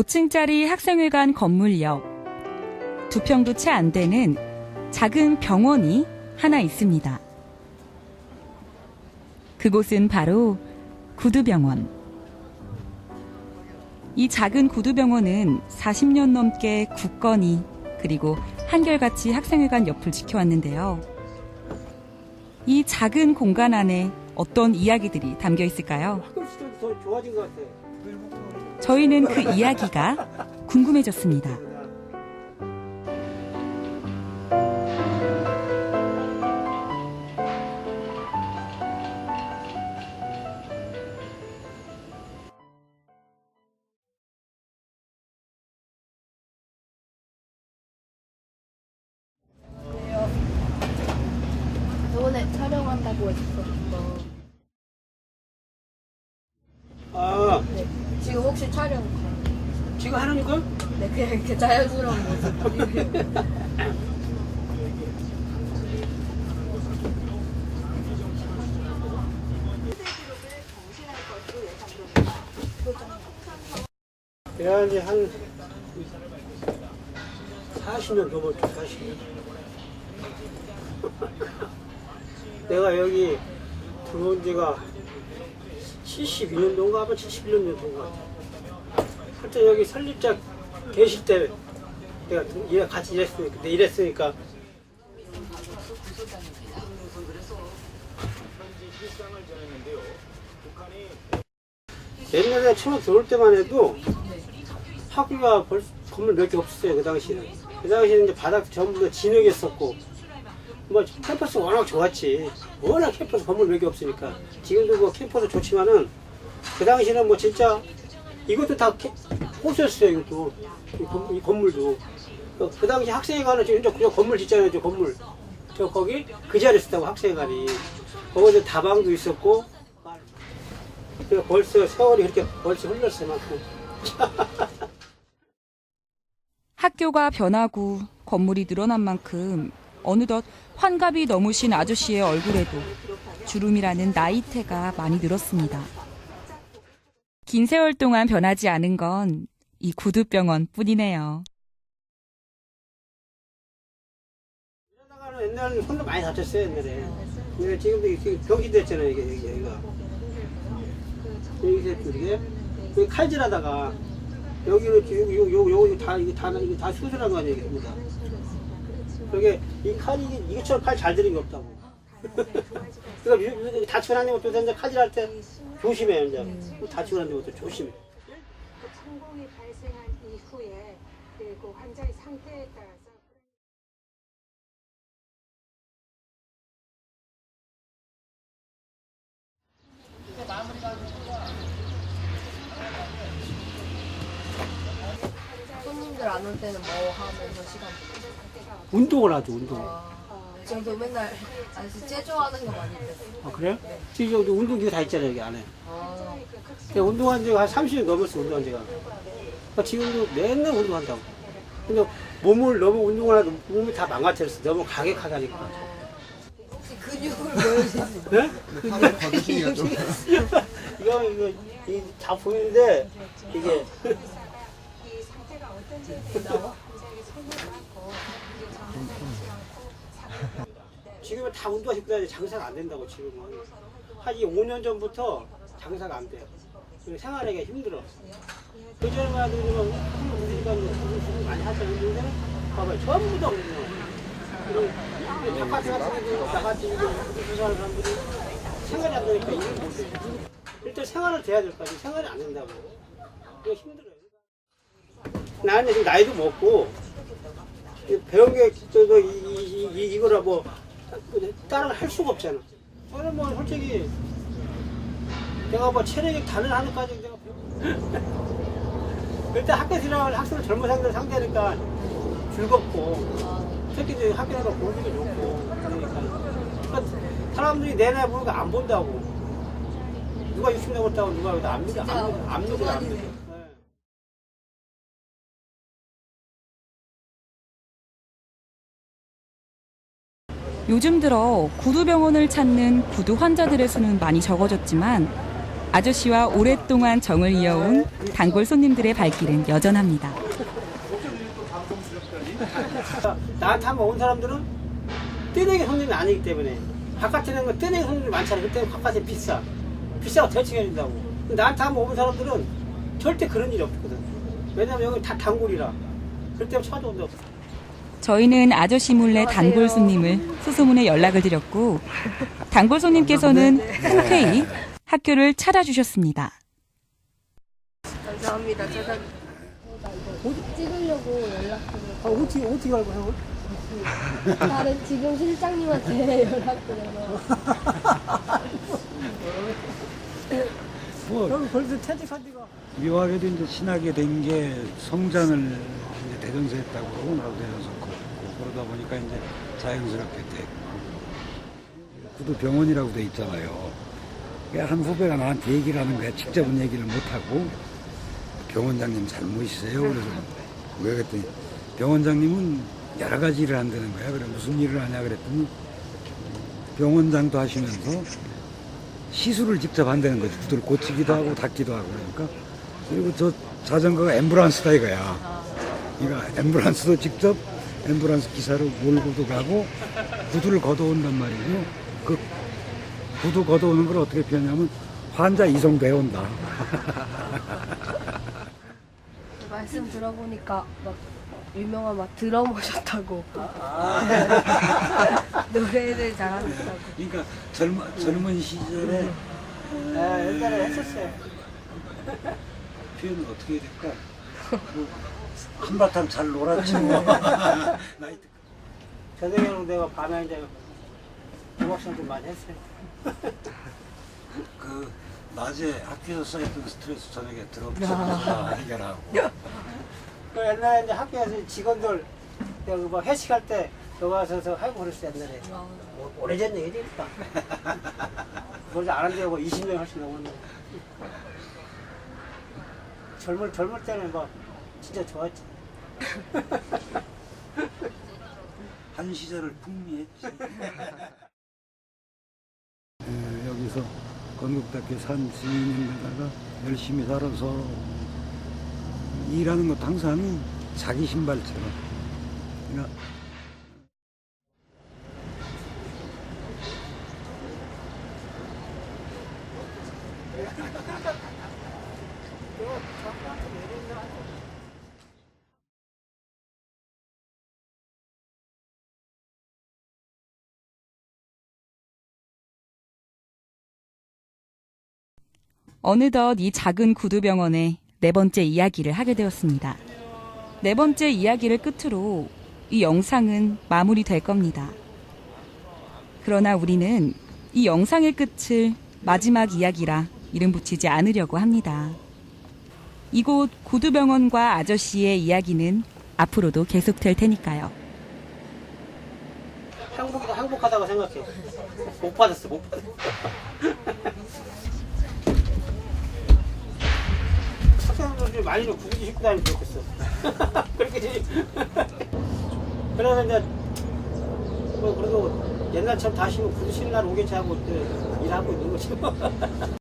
5층짜리 학생회관 건물 옆 두 평도 채 안 되는 작은 병원이 하나 있습니다. 그곳은 바로 구두병원. 이 작은 구두병원은 40년 넘게 굳건히 그리고 한결같이 학생회관 옆을 지켜왔는데요. 이 작은 공간 안에 어떤 이야기들이 담겨 있을까요? 시절도 더 좋아진 것 같아. 저희는 그 이야기가 궁금해졌습니다. 저번에 촬영한다고 했었어. 어. 아, 네. 지금 혹시 촬영? 지금 하는 거? 네, 그냥 이렇게 자연스러운 모습. 이제 한 40년 넘었죠, 40년. 내가 여기 들어온 지가 72년도인가 아마 71년도 된것 같아. 하여튼 여기 설립자 계실 때 내가 얘 같이 일했으니까, 일했으니까. 옛날에 처음 들어올 때만 해도 학교가 벌 건물 몇 개 없었어요 그 당시에는. 그 당시에는 이제 바닥 전부 다 진흙이었었고. 뭐 캠퍼스 워낙 좋았지 워낙 캠퍼스 건물 몇개 없으니까 지금도 뭐 캠퍼스 좋지만은 그 당시에는 뭐 진짜 이것도 다 캐- 호수였어요 이것도. 이, 건, 이 건물도. 그, 그 당시 학생회관은 지금 저, 저 건물 짓잖아요 저 건물. 저 거기 그 자리에 있었다고 학생회관이 거기서 다방도 있었고. 그러니까 벌써 세월이 그렇게 벌써 흘렀어요 만큼. 학교가 변하고 건물이 늘어난 만큼 어느덧 환갑이 넘으신 아저씨의 얼굴에도 주름이라는 나이테가 많이 늘었습니다. 긴 세월 동안 변하지 않은 건 이 구두병원 뿐이네요. 옛날에 손도 많이 다쳤어요 옛날에 근데 지금도 이렇게 병신 됐잖아요 이게 이게 여기가 여기서 이게 여기 칼질하다가 여기는 요, 요, 요, 요, 다, 이게 다, 이게 다 수술한 거 아니에요, 이게. 그게, 이 칼이, 이게, 이게처럼 칼 잘 들인 게 없다고. 그러니까, 다치고 난 것도 이제 칼질 할 때 조심해요, 이제. 다치고 난 것도 조심해. 그 창공이 발생한 이후에 그, 그 환자의 상태에 따라서 손님들 안 올 때는 뭐 하면서 시간 보내세요? 운동을 하죠, 운동을. 아, 저도 맨날 아저씨 제조하는 거 많이 했어요. 아, 그래요? 지금 여기 운동기구 다 있잖아요, 여기 안에. 아, 운동한 지가 한 30년 넘었어, 운동한 지가. 그러니까 지금도 맨날 운동한다고. 근데 몸을 너무 운동을 하도 몸이 다 망가뜨렸어. 너무 가격하게 하니까. 혹시 근육을 보여주세요. 네? 받으시니까 좀. 이거, 이거, 이게 다 보이는데, 이게. 이상태가 어떤지 환자에게 설명하고 이제 정상하지 않고 지금은 다 운동하실 때 장사가 안 된다고, 지금은. 한이 5년 전부터 장사가 안 돼요. 생활하기가 힘들어. 그전에만 해도 뭐, 우리가 무슨 많이. 근데 봐봐요. 전부 다 그냥. 이런 바깥에 같은 경우 나같이 부사하는 사람들이 생활이 안 되니까 일을 못 해. 일단 생활을 돼야 될 거 아니에요. 생활이 안 된다고. 이거 힘들어요. 나는 지금 나이도 먹고 배운 게 이, 이, 이, 이거라 뭐 다른 할 수가 없잖아. 저는 뭐 솔직히 내가 뭐 체력이 다른 하는까지 내가. 일단 학교 들어가는 학생들 젊은 상들 상대하니까 즐겁고 특히 학교 나가 공부도 좋고 그러니까. 그러니까 사람들이 내내 보니까 안 본다고. 누가 60 넘었다고 누가 왜안 믿어 안 믿어? 안 믿어. 안 믿어 요즘 들어 구두병원을 찾는 구두 환자들의 수는 많이 적어졌지만 아저씨와 오랫동안 정을 이어온 단골 손님들의 발길은 여전합니다. 나한테 온 사람들은 뜨내기 손님이 아니기 때문에 바깥에 있는 건 뜨내기 손님이 많잖아. 그때 바깥에 비싸. 비싸고 대충 해준다고. 근데 나한테 온 사람들은 절대 그런 일이 없거든. 왜냐면 여기 다 단골이라. 그럴 때면 찾아온다. 저희는 아저씨 몰래 단골 손님을 수소문에 연락을 드렸고 단골 손님께서는 흔쾌히 학교를 찾아주셨습니다. 감사합니다. 제가 찍으려고 연락드려요. 아, 어떻게, 어떻게 알고 형을? 다른 지금 실장님한테 연락드려요. 뭐형 벌써 퇴직한 지가. 묘하게도 이제 친하게 된 게 성장을 이제 대전서 했다고 그러고 나도 컸고 그러다 보니까 이제 자연스럽게 됐고 구도 병원이라고 돼 있잖아요. 한 후배가 나한테 얘기를 하는 거야. 직접은 얘기를 못하고 병원장님 잘못이세요. 그래서 왜 그랬더니 병원장님은 여러 가지 일을 한다는 거야. 그래 무슨 일을 하냐 그랬더니 병원장도 하시면서 시술을 직접 한다는 거지. 구두를 고치기도 하고 닦기도 하고 그러니까. 그리고 저 자전거가 앰뷸런스다 이거야. 그러니까 앰뷸런스도 직접 앰뷸런스 기사로 몰고도 가고 구두를 걷어온단 말이죠. 그 구두 걷어오는 걸 어떻게 표현하냐면 환자 이송돼 온다. 말씀 들어보니까 막 유명한 막 드럼 오셨다고 노래를 잘하셨다고. 그러니까 젊은, 젊은 시절에 아, 옛날에 했었어요. 표현을 어떻게 해야 될까? 뭐 한바탕 잘 놀았지 뭐. 저녁에는 내가 밤에 이제 음악성 좀 많이 했어요. 그 낮에 학교에서 쌓였던 스트레스 저녁에 들어서 해결하고 그 옛날에 이제 학교에서 직원들 여기 뭐 회식할 때 여기 와서 하고 그랬어 옛날에. 뭐, 오래전 얘기니까. 그걸 안 한 지가 뭐 20년 훨씬 넘었는데. 젊을, 젊을 때는 뭐 진짜 좋았지. 한 시절을 풍미했지. 예, 여기서 건국답게 산 시민인데다가 열심히 살아서 일하는 것도 항상 자기 신발처럼. 그러니까 어느덧 이 작은 구두병원에 네 번째 이야기를 하게 되었습니다. 네 번째 이야기를 끝으로 이 영상은 마무리될 겁니다. 그러나 우리는 이 영상의 끝을 마지막 이야기라 이름 붙이지 않으려고 합니다. 이곳 구두병원과 아저씨의 이야기는 앞으로도 계속될 테니까요. 행복이도 행복하다고 생각해. 못 받았어, 못 받았어. 학생들 좀 많이 좀 신고 다니면 좋겠어. 그렇게 되지. 그래서 이제, 뭐, 그래도 옛날처럼 다시 뭐 구두 신는 날 오겠지 하고 일하고 있는 거지.